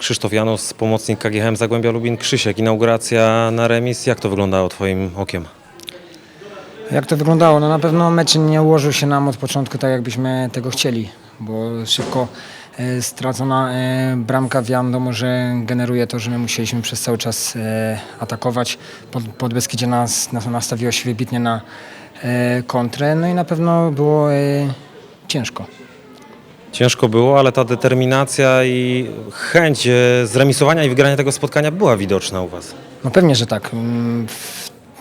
Krzysztof Janus, pomocnik KGHM Zagłębia Lubin. Krzysiek, inauguracja na remis. Jak to wyglądało Twoim okiem? Jak to wyglądało? No na pewno mecz nie ułożył się nam od początku tak, jakbyśmy tego chcieli, bo szybko e, stracona e, bramka wiadomo, że generuje to, że my musieliśmy przez cały czas e, atakować. Pod, pod Beskidzie nas, nas nastawiło się wybitnie na kontrę, no i na pewno było ciężko. Ciężko było, ale ta determinacja i chęć e, zremisowania i wygrania tego spotkania była widoczna u Was. No pewnie, że tak. Mm,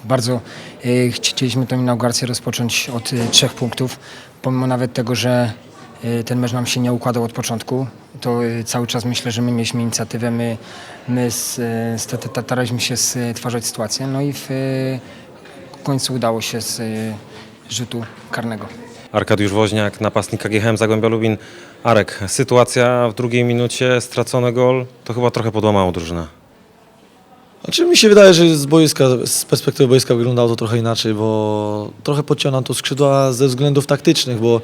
Bardzo e, chcieliśmy tę inaugurację rozpocząć od e, trzech punktów, pomimo nawet tego, że ten mecz nam się nie układał od początku, to cały czas myślę, że my mieliśmy inicjatywę, my, my sta- staraliśmy się stwarzać sytuację, no i w końcu udało się z rzutu karnego. Arkadiusz Woźniak, napastnik KGHM Zagłębia Lubin. Arek, sytuacja w drugiej minucie, stracony gol, to chyba trochę podłamało drużynę. Znaczy mi się wydaje, że z boiska, z perspektywy boiska wyglądało to trochę inaczej, bo trochę podciągnął to skrzydła ze względów taktycznych, bo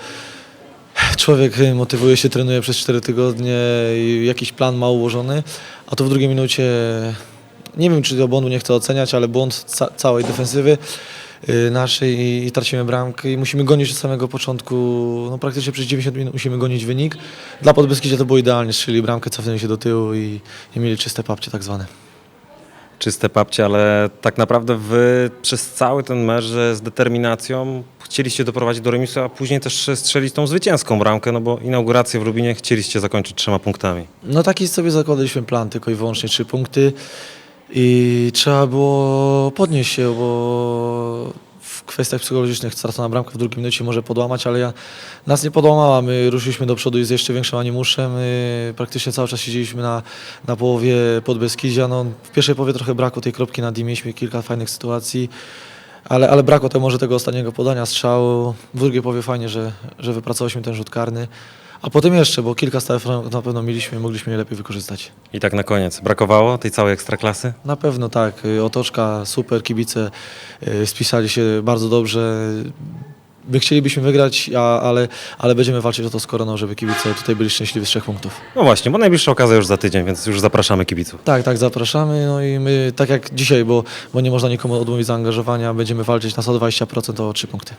człowiek y, motywuje się, trenuje przez 4 tygodnie i jakiś plan ma ułożony, a to w drugiej minucie nie wiem, czy to błądu nie chcę oceniać, ale błąd ca całej defensywy naszej i, i tracimy bramkę i musimy gonić od samego początku, no praktycznie przez 90 minut musimy gonić wynik. Dla Podbeskidzia to było idealnie, strzeli bramkę, cofnęli się do tyłu i, i mieli czyste papcie tak zwane. Czyste papcie, ale tak naprawdę Wy przez cały ten mecz z determinacją chcieliście doprowadzić do remisu, a później też strzelić tą zwycięską bramkę, no bo inaugurację w Lubinie chcieliście zakończyć trzema punktami. No taki sobie zakładaliśmy plan, tylko i wyłącznie trzy punkty i trzeba było podnieść się, bo w kwestiach psychologicznych stracona bramka w drugiej minucie może podłamać, ale ja, nas nie podłamała, my ruszyliśmy do przodu i z jeszcze większym animuszem, my praktycznie cały czas siedzieliśmy na, na połowie Podbeskidzia, no w pierwszej połowie trochę brakło tej kropki nad i mieliśmy kilka fajnych sytuacji, ale, ale brakło to może tego ostatniego podania, strzału, w drugiej połowie fajnie, że, że wypracowaliśmy ten rzut karny, a potem jeszcze, bo kilka stałych na pewno mieliśmy i mogliśmy je lepiej wykorzystać. I tak na koniec, brakowało tej całej ekstraklasy? Na pewno tak. Y, Otoczka super, kibice y, spisali się bardzo dobrze. My chcielibyśmy wygrać, a, ale, ale będziemy walczyć o to z koroną, żeby kibice tutaj byli szczęśliwi z trzech punktów. No właśnie, bo najbliższa okazja już za tydzień, więc już zapraszamy kibiców. Tak, tak, zapraszamy. No i my, tak jak dzisiaj, bo, bo nie można nikomu odmówić zaangażowania, będziemy walczyć na 120% o trzy punkty.